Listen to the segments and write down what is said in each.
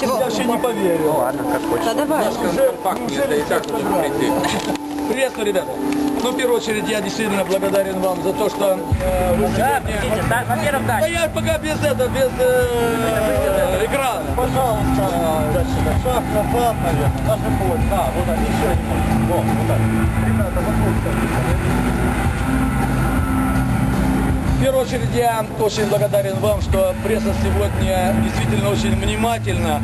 Я еще не поверил. Ладно, как хочешь. Да давай. Уже и так прийти. Приветствую, ребята. Ну, в первую очередь, я действительно благодарен вам за то, что э, вы сегодня... Да, во-первых, да. Да я пока без этого, без э, экрана. Пожалуйста, дальше, шаг назад, наверное, даже путь. Да, вот так, еще не Вот, вот так. Ребята, вот В первую очередь я очень благодарен вам, что пресса сегодня действительно очень внимательно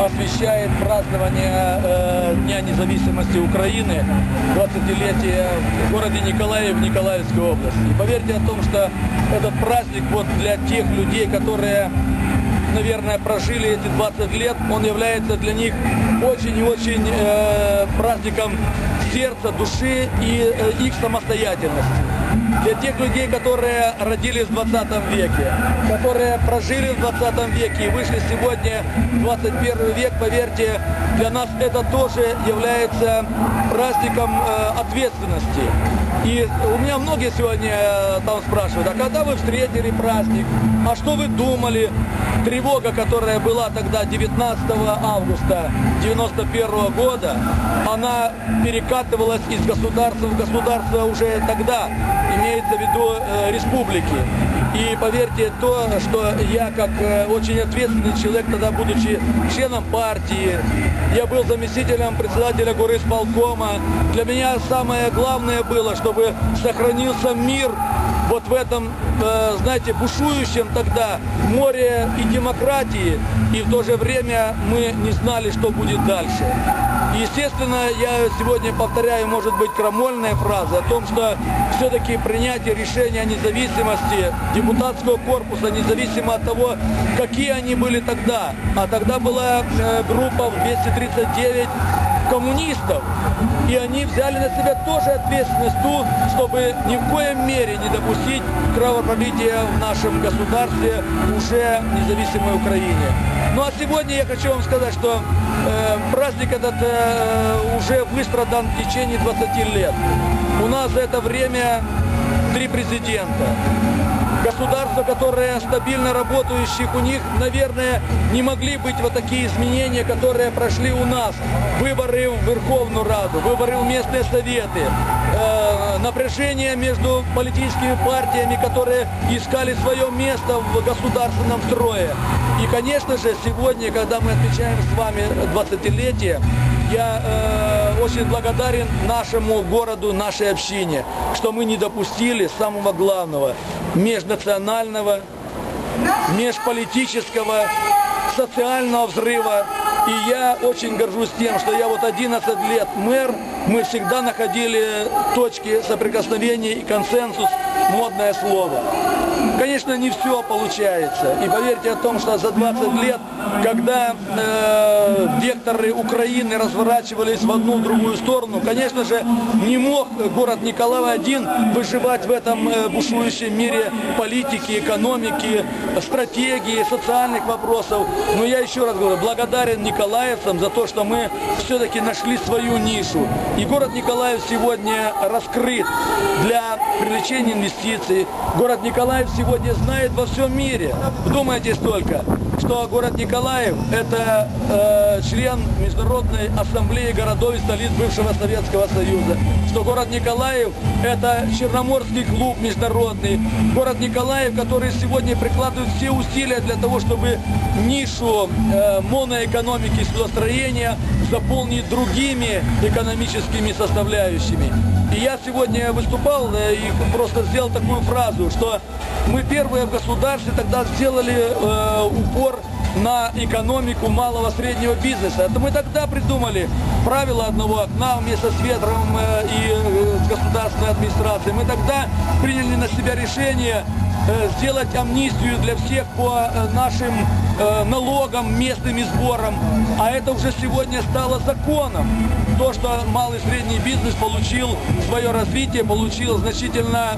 освещает празднование э, Дня независимости Украины, 20-летие в городе Николаев в Николаевской области. И поверьте о том, что этот праздник вот для тех людей, которые наверное, прожили эти 20 лет, он является для них очень и очень э, праздником сердца, души и э, их самостоятельности. Для тех людей, которые родились в 20 веке, которые прожили в 20 веке и вышли сегодня в 21 век, поверьте, для нас это тоже является праздником э, ответственности. И у меня многие сегодня э, там спрашивают, а когда вы встретили праздник, а что вы думали? Тревога, которая была тогда 19 августа 91 года, она перекатывалась из государства в государство уже тогда, имеется в виду э, республики. И поверьте, то, что я как э, очень ответственный человек, тогда будучи членом партии, я был заместителем председателя для меня самое главное было, чтобы сохранился мир вот в этом, э, знаете, бушующем тогда море и демократии, и в то же время мы не знали, что будет дальше. Естественно, я сегодня повторяю, может быть, крамольные фразы о том, что все-таки принятие решения о независимости депутатского корпуса, независимо от того, какие они были тогда, а тогда была э, группа в 239 коммунистов, и они взяли на себя тоже ответственность ту, чтобы ни в коем мере не допустить кровопролития в нашем государстве уже независимой Украине. Ну а сегодня я хочу вам сказать, что э, праздник этот э, уже выстрадан в течение 20 лет. У нас за это время три президента. Государства, которые стабильно работающих, у них, наверное, не могли быть вот такие изменения, которые прошли у нас. Выборы в Верховную Раду, выборы в местные советы, э, напряжение между политическими партиями, которые искали свое место в государственном строе. И, конечно же, сегодня, когда мы отмечаем с вами 20-летие, я э, очень благодарен нашему городу, нашей общине, что мы не допустили самого главного межнационального, межполитического, социального взрыва. И я очень горжусь тем, что я вот 11 лет мэр, мы всегда находили точки соприкосновения и консенсус, модное слово. Конечно, не все получается. И поверьте о том, что за 20 лет, когда э, векторы Украины разворачивались в одну другую сторону, конечно же, не мог город Николаев один выживать в этом э, бушующем мире политики, экономики, стратегии, социальных вопросов. Но я еще раз говорю, благодарен николаевцам за то, что мы все-таки нашли свою нишу. И город Николаев сегодня раскрыт для привлечения инвестиций. Город Николаев сегодня знает во всем мире. Вдумайтесь только, что город Николаев – это э, член Международной ассамблеи городов и столиц бывшего Советского Союза. Что город Николаев – это Черноморский клуб международный. Город Николаев, который сегодня прикладывает все усилия для того, чтобы нишу э, моноэкономики судостроения заполнить другими экономическими составляющими. И я сегодня выступал э, и просто сделал такую фразу, что мы первые в государстве тогда сделали э, упор на экономику малого среднего бизнеса. Это мы тогда придумали правила одного окна вместе с ветром э, и э, с государственной администрацией. Мы тогда приняли на себя решение э, сделать амнистию для всех по э, нашим э, налогам, местным и сборам. А это уже сегодня стало законом. То, что малый и средний бизнес получил свое развитие, получил значительно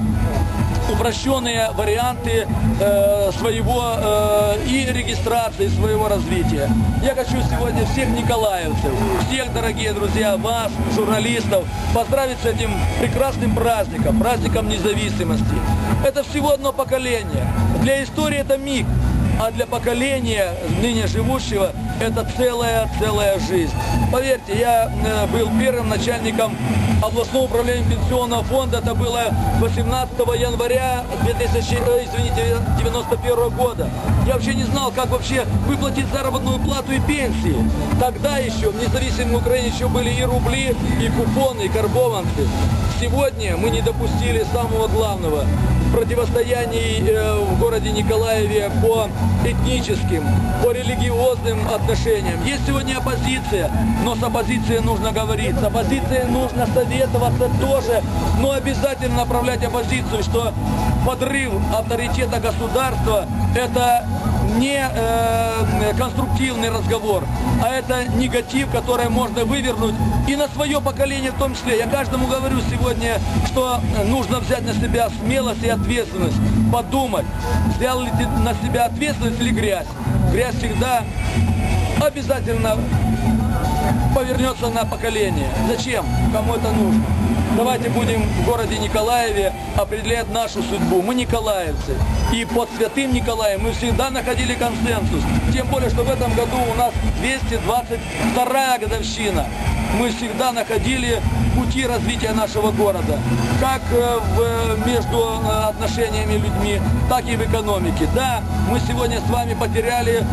упрощенные варианты э, своего э, и регистрации своего развития. Я хочу сегодня всех николаевцев, всех, дорогие друзья, вас, журналистов, поздравить с этим прекрасным праздником, праздником независимости. Это всего одно поколение. Для истории это миг. А для поколения ныне живущего это целая-целая жизнь. Поверьте, я э, был первым начальником областного управления пенсионного фонда, это было 18 января 2000, э, извините, 91 года. Я вообще не знал, как вообще выплатить заработную плату и пенсии. Тогда еще в независимой Украине еще были и рубли, и купоны, и карбованцы. Сегодня мы не допустили самого главного противостоянии э, в городе Николаеве по этническим, по религиозным отношениям. Есть сегодня оппозиция, но с оппозицией нужно говорить, с оппозицией нужно советоваться тоже, но обязательно направлять оппозицию, что подрыв авторитета государства это не э, конструктивный разговор, а это негатив, который можно вывернуть и на свое поколение в том числе. Я каждому говорю сегодня, что нужно взять на себя смелость и ответственность, подумать, взял ли ты на себя ответственность или грязь. Грязь всегда обязательно повернется на поколение. Зачем? Кому это нужно? Давайте будем в городе Николаеве определять нашу судьбу. Мы николаевцы. И под святым Николаем мы всегда находили консенсус. Тем более, что в этом году у нас 222 годовщина. Мы всегда находили пути развития нашего города. Как э, в, между э, отношениями людьми, так и в экономике. Да, мы сегодня с вами потеряли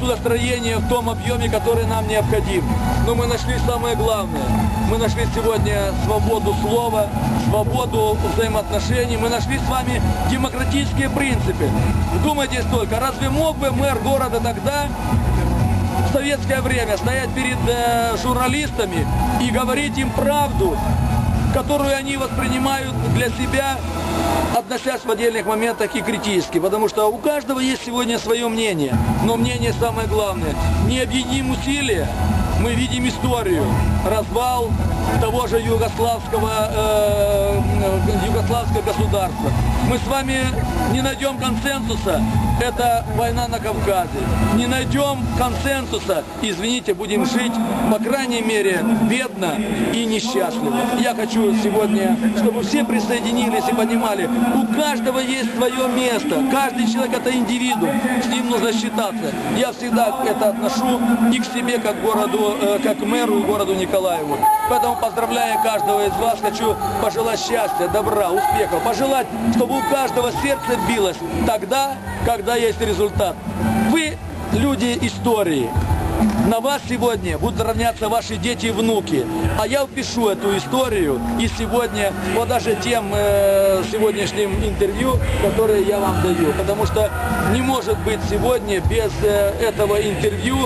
судостроение в том объеме, который нам необходим. Но мы нашли самое главное. Мы нашли сегодня свободу слова, свободу взаимоотношений. Мы нашли с вами демократические принципы. Вдумайтесь только, разве мог бы мэр города тогда в советское время стоять перед э, журналистами и говорить им правду, которую они воспринимают для себя, относясь в отдельных моментах и критически, потому что у каждого есть сегодня свое мнение, но мнение самое главное. Не объединим усилия, мы видим историю, развал того же югославского, э, э, югославского государства. Мы с вами не найдем консенсуса, это война на Кавказе. Не найдем консенсуса, извините, будем жить, по крайней мере, бедно и несчастливо. Я хочу сегодня, чтобы все присоединились и понимали, у каждого есть свое место, каждый человек это индивидуум, с ним нужно считаться. Я всегда это отношу и к себе, как городу, э, как мэру городу Николаеву. Поэтому поздравляя каждого из вас, хочу пожелать счастья, добра, успехов, пожелать, чтобы у каждого сердце билось тогда, когда есть результат. Вы люди истории. На вас сегодня будут равняться ваши дети и внуки. А я впишу эту историю и сегодня, вот даже тем э, сегодняшним интервью, которые я вам даю. Потому что не может быть сегодня без э, этого интервью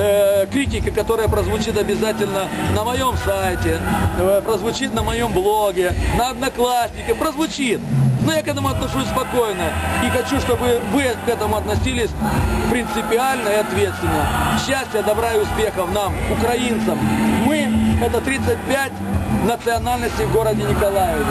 э, критика, которая прозвучит обязательно на моем сайте, э, прозвучит на моем блоге, на Однокласснике, прозвучит. Но я к этому отношусь спокойно и хочу, чтобы вы к этому относились принципиально и ответственно. Счастья, добра и успехов нам, украинцам. Мы – это 35 национальностей в городе Николаеве.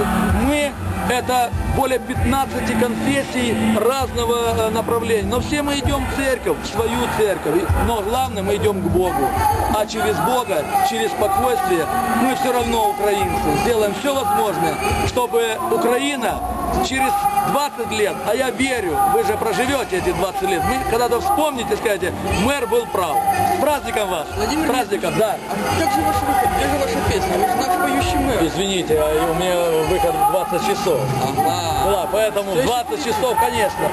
Мы – это более 15 конфессий разного э, направления. Но все мы идем в церковь, в свою церковь. Но главное, мы идем к Богу. А через Бога, через спокойствие мы все равно украинцы. Сделаем все возможное, чтобы Украина через 20 лет, а я верю, вы же проживете эти 20 лет, вы когда-то вспомните, скажете, мэр был прав. С праздником вас! Владимир С праздником, да. А как же ваш выход? Где же ваша песня? Вы же наш поющий мэр. Извините, а у меня выход в 20 часов. Ага. Да, поэтому в 20 часов, конечно.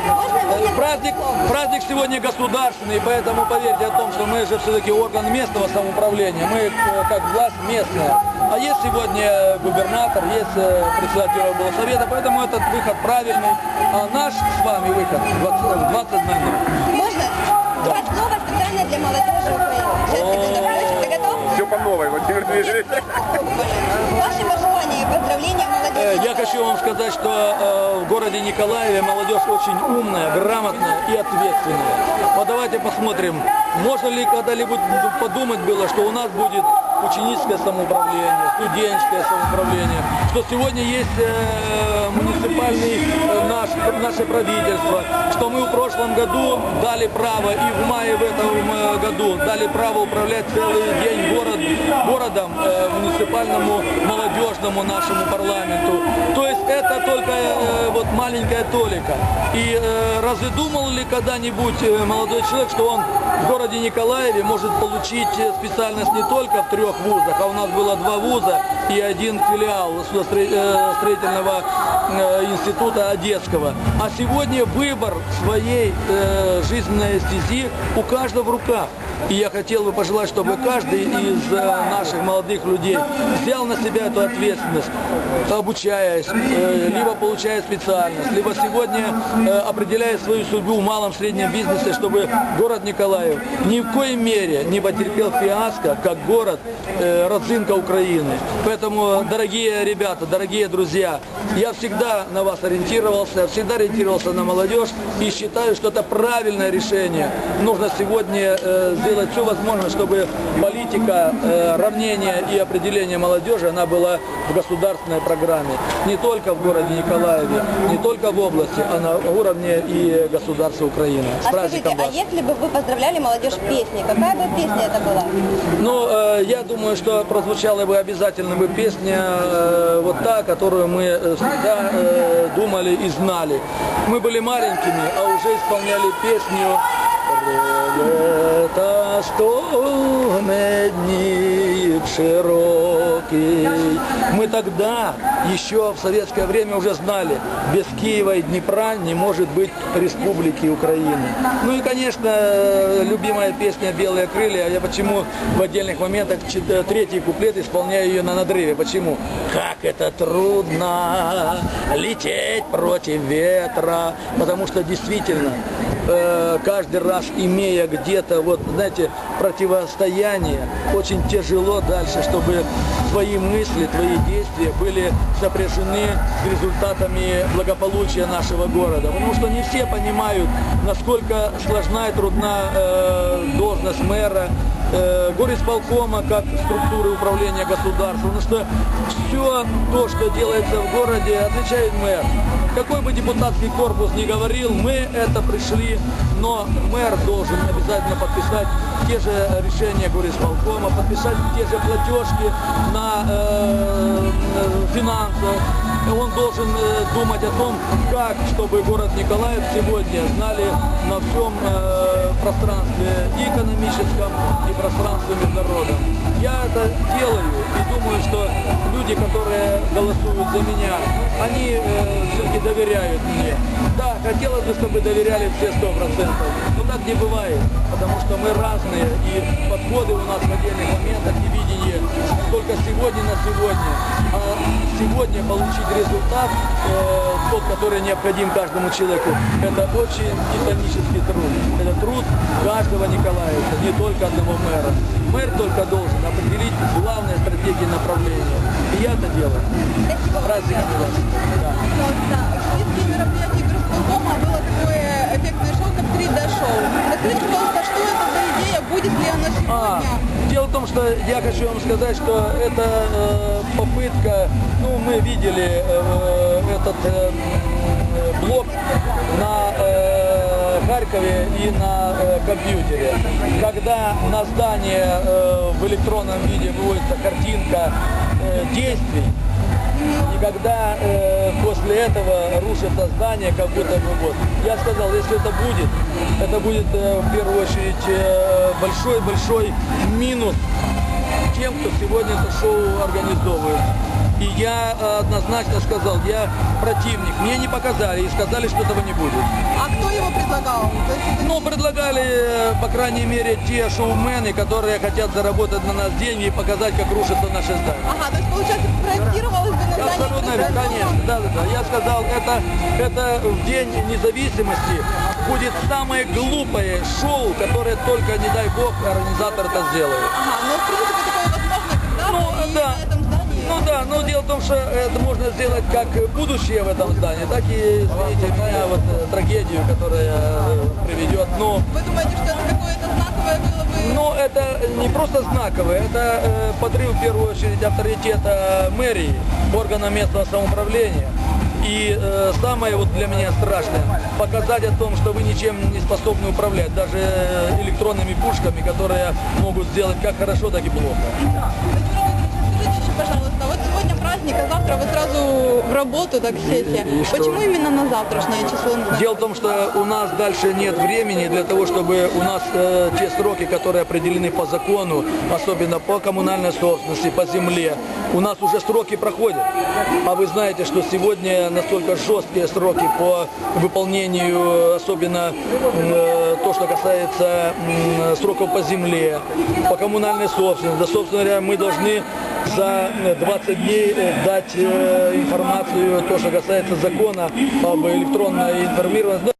Праздник, праздник сегодня государственный, поэтому поверьте о том, что мы же все-таки орган местного самоуправления, мы э, как власть местная. А есть сегодня губернатор, есть э, председатель облсовета, поэтому этот выход правильный. А наш с вами выход в 20 в 20.00. Можно? Два слова специально для молодежи Украины. Ты готов? Все по новой, Владимир Дмитриевич. Ваши пожелания поздравления Э, молодежи. Я хочу вам сказать, что э, в городе Николаеве молодежь очень умная, грамотная и ответственная. Вот давайте посмотрим, можно ли когда-либо подумать было, что у нас будет ученическое самоуправление, студенческое самоуправление, что сегодня есть э, муниципальное муниципальный э, наш, наше правительство, что мы в прошлом году дали право и в мае в этом э, году дали право управлять целый день город, городом э, муниципальному молодежному нашему парламенту. То есть это только э, вот маленькая толика. И э, разве думал ли когда-нибудь э, молодой человек, что он в городе Николаеве может получить специальность не только в трех вузах, а у нас было два вуза и один филиал строительного института Одесского. А сегодня выбор своей э, жизненной стези у каждого в руках. И я хотел бы пожелать, чтобы каждый из э, наших молодых людей взял на себя эту ответственность, обучаясь, э, либо получая специальность, либо сегодня э, определяя свою судьбу в малом среднем бизнесе, чтобы город Николаев ни в коей мере не потерпел фиаско, как город родзинка Украины. Поэтому, дорогие ребята, дорогие друзья, я всегда на вас ориентировался, всегда ориентировался на молодежь и считаю, что это правильное решение. Нужно сегодня сделать все возможное, чтобы политика э, равнения и определения молодежи, она была в государственной программе. Не только в городе Николаеве, не только в области, а на уровне и государства Украины. С А скажите, а вас! если бы вы поздравляли молодежь песней, какая бы песня это была? Ну, э, я думаю, что прозвучала бы обязательно бы песня э, вот та, которую мы э, всегда э, думали и знали. Мы были маленькими, а уже исполняли песню «Лето стогне днів широкий». Мы тогда, еще в советское время уже знали, без Киева и Днепра не может быть республики Украины. Ну и, конечно, любимая песня «Белые крылья». Я почему в отдельных моментах третий куплет исполняю ее на надрыве. Почему? Как это трудно лететь против ветра. Потому что действительно, э, каждый раз имея где-то, вот, знаете, противостояние, очень тяжело дальше, чтобы твои мысли, твои действия были сопряжены с результатами благополучия нашего города. Потому что не все понимают, насколько сложна и трудна э, должность мэра, э, горисполкома как структуры управления государством. Потому что все то, что делается в городе, отвечает мэр. Какой бы депутатский корпус ни говорил, мы это пришли, но мэр должен обязательно подписать те же решения горисполкома, подписать те же платежки на э, э, финансы. Он должен э, думать о том, как, чтобы город Николаев сегодня знали на всем э, пространстве и экономическом, и пространстве международном. Я это делаю и думаю, что люди, которые голосуют за меня, они э, все-таки доверяют мне. Да, хотелось бы, чтобы доверяли все сто процентов, но так не бывает, потому что мы разные, и подходы у нас в отдельных моментах и видение только сегодня на сегодня. А сегодня получить результат, э, тот, который необходим каждому человеку, это очень титанический труд. Это труд каждого Николаевца, не только одного мэра. Мэр только должен определить главные стратегии направления. И я вас. Да. В списке мероприятий горосполкома было такое эффектное шоу, как 3D-шоу. Расскажите, пожалуйста, что это за идея, будет ли оно А, сегодня? дело в том, что я хочу вам сказать, что это э, попытка, ну, мы видели э, этот э, блок на э, Харькове и на э, компьютере. Когда на здание э, в электронном виде выводится картинка э, действий, и когда э, после этого рушится здание, как будто бы вот. Я сказал, если это будет, это будет э, в первую очередь э, большой-большой минус тем, кто сегодня это шоу организовывает. И я э, однозначно сказал, я противник. Мне не показали и сказали, что этого не будет. А кто его предлагал? Ну, предлагали, э, по крайней мере, те шоумены, которые хотят заработать на нас деньги и показать, как рушится наше здание. Ага, то есть получается проектировалось бы на здание Абсолютно конечно, да, да, да. Я сказал, это, это в день независимости будет самое глупое шоу, которое только, не дай бог, организатор это сделает. Ага, ну в принципе такое возможно когда-то Ну, да. на этом. Ну да, но дело в том, что это можно сделать как будущее в этом здании, так и, извините меня, вот э, трагедию, которая э, приведет. Ну, Вы думаете, что это какое-то знаковое было бы? Но это не просто знаковое, это э, подрыв в первую очередь авторитета мэрии, органа местного самоуправления. И э, самое вот для меня страшное, показать о том, что вы ничем не способны управлять, даже электронными пушками, которые могут сделать как хорошо, так и плохо. Пожалуйста, вот сегодня праздник, а завтра вы сразу в работу, так сессия. И- и что? Почему именно на завтрашнее число? Дело в том, что у нас дальше нет времени для того, чтобы у нас э, те сроки, которые определены по закону, особенно по коммунальной собственности, по земле, у нас уже сроки проходят. А вы знаете, что сегодня настолько жесткие сроки по выполнению, особенно э, то, что касается сроков по земле, по коммунальной собственности. Да, собственно говоря, мы должны за э, 20 дней э, дать э, информацию, то, что касается закона об электронной информированности.